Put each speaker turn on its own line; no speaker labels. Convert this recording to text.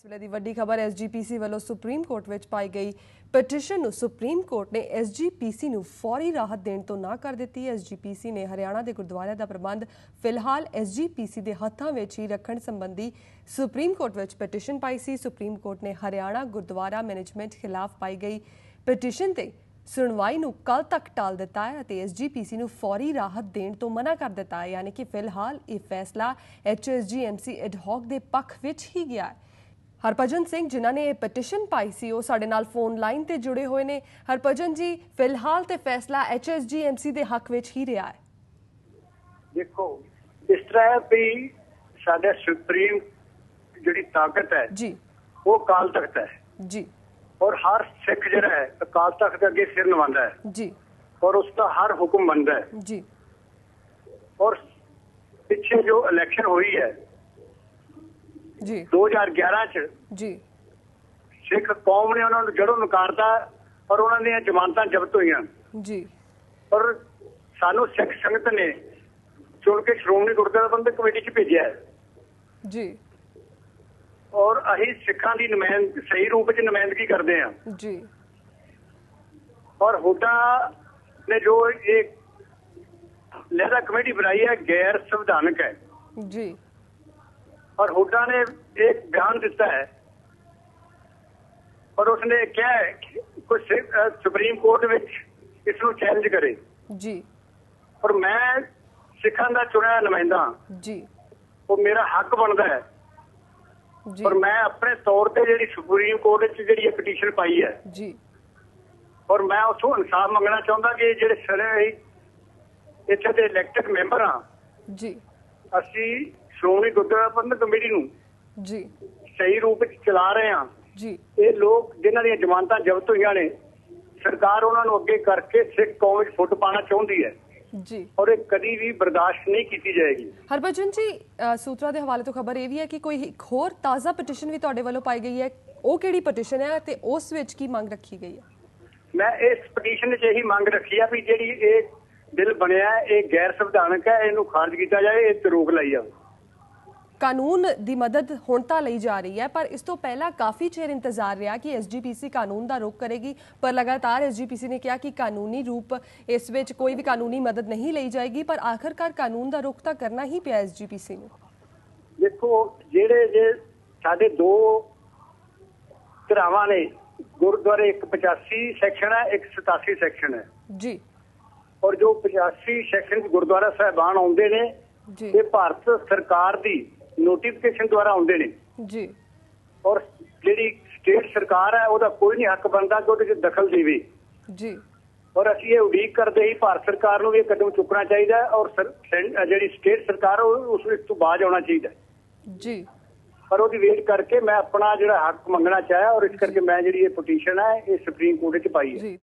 ਇਸ ਵੇਲੇ ਦੀ ਵੱਡੀ ਖਬਰ ਐਸਜੀਪੀਸੀ ਵੱਲੋਂ ਸੁਪਰੀਮ ਕੋਰਟ ਵਿੱਚ ਪਾਈ ਗਈ ਪਟੀਸ਼ਨ ਨੂੰ ਸੁਪਰੀਮ ਕੋਰਟ ਨੇ ਐਸਜੀਪੀਸੀ ਨੂੰ ਫੌਰੀ ਰਾਹਤ ਦੇਣ ਤੋਂ ਨਾ ਕਰ ਦਿੱਤੀ। ਐਸਜੀਪੀਸੀ ਨੇ ਹਰਿਆਣਾ ਦੇ ਗੁਰਦੁਆਰਿਆਂ ਦਾ ਪ੍ਰਬੰਧ ਫਿਲਹਾਲ ਐਸਜੀਪੀਸੀ ਦੇ ਹੱਥਾਂ ਵਿੱਚ ਹੀ ਰੱਖਣ ਸੰਬੰਧੀ ਸੁਪਰੀਮ ਕੋਰਟ ਵਿੱਚ ਪਟੀਸ਼ਨ ਪਾਈ ਸੀ। ਸੁਪਰੀਮ ਕੋਰਟ ਨੇ ਹਰਿਆਣਾ ਗੁਰਦੁਆਰਾ ਮੈਨੇਜਮੈਂਟ ਖਿਲਾਫ ਪਾਈ ਗਈ ਪਟੀਸ਼ਨ ਤੇ ਸੁਣਵਾਈ ਨੂੰ ਕੱਲ ਤੱਕ ਟਾਲ ਦਿੱਤਾ ਹੈ ਅਤੇ ਐਸਜੀਪੀਸੀ ਨੂੰ ਫੌਰੀ ਰਾਹਤ ਦੇਣ ਤੋਂ ਮਨਾ ਕਰ ਦਿੱਤਾ ਹੈ। ਯਾਨੀ ਕਿ ਫਿਲਹਾਲ ਇਹ ਫੈਸਲਾ ਐਚਐਸਜੀਐਮਸੀ ਐਡਹੌਕ ਦੇ ਪੱਖ ਵਿੱਚ ਹੀ ਗਿਆ ਹੈ। ਹਰਭਜਨ ਸਿੰਘ ਜਿਨ੍ਹਾਂ ਨੇ ਇਹ ਪਟੀਸ਼ਨ ਪਾਈ ਸੀ ਉਹ ਸਾਡੇ ਨਾਲ ਫੋਨ ਲਾਈਨ ਤੇ ਜੁੜੇ ਹੋਏ ਨੇ। ਹਰਭਜਨ ਜੀ ਫਿਲਹਾਲ ਤੇ ਫੈਸਲਾ ਐਚਐਸਜੀਐਮਸੀ ਦੇ ਹੱਕ ਵਿੱਚ ਹੀ ਰਿਹਾ ਹੈ।
ਦੇਖੋ ਇਸ ਤਰ੍ਹਾਂ ਵੀ ਸਾਡੇ ਸੁਪਰੀਮ ਜਿਹੜੀ ਤਾਕਤ ਹੈ
ਜੀ।
ਉਹ ਕਾਲ ਤਖਤ ਹੈ।
ਜੀ।
ਔਰ ਹਰ ਸਿੱਖ ਜਿਹੜਾ ਹੈ ਅਕਾਲ ਤਖਤ ਦੇ ਅੱਗੇ ਸਿਰ ਨਵਾਉਂਦਾ ਹੈ।
ਜੀ।
ਔਰ ਉਸ ਦਾ ਹਰ ਹੁਕਮ ਮੰਨਦਾ ਹੈ।
ਜੀ।
ਔਰ ਪਿੱਛੇ ਜੋ ਇਲੈਕਸ਼ਨ ਹੋਈ ਹੈ
ਜੀ।
2011 ਚ
ਜੀ।
ਸਿੱਖ ਕੌਮ ਨੇ ਉਹਨਾਂ ਨੂੰ ਜੜੋਂ ਨਕਾਰਤਾ ਔਰ ਉਹਨਾਂ ਦੀਆਂ ਜ਼ਮਾਨਤਾਂ ਜ਼ਬਤ ਹੋਈਆਂ।
ਜੀ।
ਔਰ ਸਾਨੂੰ ਸਿੱਖ ਸੰਗਤ ਨੇ ਚੁਣ ਕੇ ਸ਼੍ਰੋਮਣੀ ਗੁਰਦੁਆਰਾ ਪ੍ਰਬੰਧਕ ਕਮੇਟੀ ਚ ਭੇਜਿਆ
ਜੀ।
ਔਰ ਅਸੀਂ ਸਿੱਖਾਂ ਦੀ ਨੁਮਾਇੰਦ ਸਹੀ ਰੂਪ ਚ ਨੁਮਾਇੰਦਗੀ ਕਰਦੇ ਹਾਂ।
ਜੀ।
ਔਰ ਹੁੱਡਾ ਨੇ ਜੋ ਇਹ ਲਹਿਰਾ ਕਮੇਟੀ ਬਣਾਈ ਹੈ ਗੈਰ ਸੰਵਿਧਾਨਕ ਹੈ।
ਜੀ।
ਔਰ ਹੁੱਡਾ ਨੇ ਇੱਕ ਬਿਆਨ ਦਿੱਤਾ ਹੈ। ਔਰ ਉਸਨੇ ਕਿਹਾ ਹੈ ਕਿ ਕੋਈ ਸਿ- ਅਹ ਸੁਪਰੀਮ ਕੋਰਟ ਵਿੱਚ ਇਸ ਨੂੰ ਚੈਲੰਜ ਕਰੇ।
ਜੀ।
ਔਰ ਮੈਂ ਸਿੱਖਾਂ ਦਾ ਚੁਣਿਆ ਨੁਮਾਇੰਦਾ।
ਜੀ।
ਉਹ ਮੇਰਾ ਹੱਕ ਬਣਦਾ ਹੈ।
ਜੀ।
ਔਰ ਮੈਂ ਆਪਣੇ ਤੌਰ ਤੇ ਜਿਹੜੀ ਸੁਪਰੀਮ ਕੋਰਟ ਵਿੱਚ ਜਿਹੜੀ ਇਹ ਪਟੀਸ਼ਨ ਪਾਈ ਹੈ।
ਜੀ।
ਔਰ ਮੈਂ ਉਥੋਂ ਇਨਸਾਫ ਮੰਗਣਾ ਚਾਹੁੰਦਾ ਕਿ ਜਿਹੜੇ ਸੜੇ ਇੱਥੇ ਦੇ ਇਲੈਕਟਡ ਮੈਂਬਰ ਆ
ਜੀ।
ਅਸੀਂ ਸ਼੍ਰੋਮਣੀ ਗੁਰਦੁਆਰਾ ਪ੍ਰਬੰਧਕ ਕਮੇਟੀ ਨੂੰ
ਜੀ।
ਸਹੀ ਰੂਪ ਵਿੱਚ ਚਲਾ ਰਹੇ ਹਾਂ।
ਜੀ।
ਇਹ ਲੋਕ ਜਿਨ੍ਹਾਂ ਦੀਆਂ ਜ਼ਮਾਨਤਾਂ ਜ਼ਬਤ ਹੋਈਆਂ ਨੇ ਸਰਕਾਰ ਉਹਨਾਂ ਨੂੰ ਅੱਗੇ ਕਰਕੇ ਸਿੱਖ ਕੌਮ ਵਿੱਚ ਫੁੱਟ ਪਾਉਣਾ ਚਾਹੁੰਦੀ ਹੈ।
ਜੀ।
ਔਰ ਇਹ ਕਦੀ ਵੀ ਬਰਦਾਸ਼ਤ ਨਹੀਂ ਕੀਤੀ ਜਾਏਗੀ।
ਹਰਭਜਨ ਜੀ ਸੂਤਰਾਂ ਦੇ ਹਵਾਲੇ ਤੋਂ ਖਬਰ ਇਹ ਵੀ ਹੈ ਕਿ ਕੋਈ ਇੱਕ ਹੋਰ ਤਾਜ਼ਾ ਪਟੀਸ਼ਨ ਵੀ ਤੁਹਾਡੇ ਵੱਲੋਂ ਪਾਈ ਗਈ ਹੈ। ਉਹ ਕਿਹੜੀ ਪਟੀਸ਼ਨ ਹੈ ਤੇ ਉਸ ਵਿੱਚ ਕੀ ਮੰਗ ਰੱਖੀ ਗਈ ਹੈ?
ਮੈਂ ਇਸ ਪਟੀਸ਼ਨ 'ਚ ਇਹੀ ਮੰਗ ਰੱਖੀ ਆ ਵੀ ਜਿਹੜੀ ਇਹ ਬਿੱਲ ਬਣਿਆ ਹੈ, ਇਹ ਗੈਰ ਸੰਵਿਧਾਨਕ ਹੈ ਇਹਨੂੰ ਖਾਰਜ ਕੀਤਾ ਜਾਏ ਇਹ ਤੇ ਰੋਕ ਲਾਈ ਜਾਵੇ।
ਕਾਨੂੰਨ ਦੀ ਮਦਦ ਹੁਣ ਤਾਂ ਲਈ ਜਾ ਰਹੀ ਹੈ ਪਰ ਇਸ ਤੋਂ ਪਹਿਲਾਂ ਕਾਫੀ ਚਿਰ ਇੰਤਜ਼ਾਰ ਰਿਹਾ ਕਿ ਐਸਜੀਪੀਸੀ ਕਾਨੂੰਨ ਦਾ ਰੁਖ ਕਰੇਗੀ ਪਰ ਲਗਾਤਾਰ ਐਸਜੀਪੀਸੀ ਨੇ ਕਿਹਾ ਕਿ ਕਾਨੂੰਨੀ ਰੂਪ ਇਸ ਵਿੱਚ ਕੋਈ ਵੀ ਕਾਨੂੰਨੀ ਮਦਦ ਨਹੀਂ ਲਈ ਜਾਏਗੀ ਪਰ ਆਖਰਕਾਰ ਕਾਨੂੰਨ ਦਾ ਰੁਖ ਤਾਂ ਕਰਨਾ ਹੀ ਪਿਆ ਐਸਜੀਪੀਸੀ ਨੂੰ।
ਦੇਖੋ ਜਿਹੜੇ ਜੇ ਸਾਡੇ ਦੋ ਧਰਾਵਾਂ ਨੇ ਗੁਰਦੁਆਰੇ ਇੱਕ 85 ਸੈਕਸ਼ਨ ਹੈ ਇੱਕ 87 ਸੈਕਸ਼ਨ ਹੈ।
ਜੀ।
ਔਰ ਜੋ 85 ਸੈਕਸ਼ਨ ਗੁਰਦੁਆਰਾ ਸਾਹਿਬਾਨ ਆਉਂਦੇ ਨੇ ਇਹ ਭਾਰਤ ਸਰਕਾਰ ਦੀ ਨੋਟੀਫਿਕੇਸ਼ਨ ਦੁਆਰਾ ਆਉਂਦੇ ਨੇ।
ਜੀ।
ਔਰ ਜਿਹੜੀ ਸਟੇਟ ਸਰਕਾਰ ਹੈ ਉਹਦਾ ਕੋਈ ਨਹੀਂ ਹੱਕ ਬਣਦਾ ਕਿ ਉਹਦੇ 'ਚ ਦਖਲ ਦੇਵੇ।
ਜੀ।
ਔਰ ਅਸੀਂ ਇਹ ਉਡੀਕ ਕਰਦੇ ਹੀ ਭਾਰਤ ਸਰਕਾਰ ਨੂੰ ਵੀ ਇਹ ਕਦਮ ਚੁੱਕਣਾ ਚਾਹੀਦਾ ਔਰ ਜਿਹੜੀ ਸਟੇਟ ਸਰਕਾਰ ਉਸ ਵਿੱਚ ਤੋਂ ਬਾਜ ਆਉਣਾ ਚਾਹੀਦਾ।
ਜੀ।
ਪਰ ਉਹਦੀ ਵੇਟ ਕਰਕੇ ਮੈਂ ਆਪਣਾ ਜਿਹੜਾ ਹੱਕ ਮੰਗਣਾ ਚਾਹਿਆ ਔਰ ਇਸ ਕਰਕੇ ਮੈਂ ਜਿਹੜੀ ਇਹ ਪਟੀਸ਼ਨ ਹੈ ਇਹ ਸੁਪਰੀਮ ਕੋਰਟ ਵਿੱਚ ਪਾਈ ਹੈ।
ਜੀ।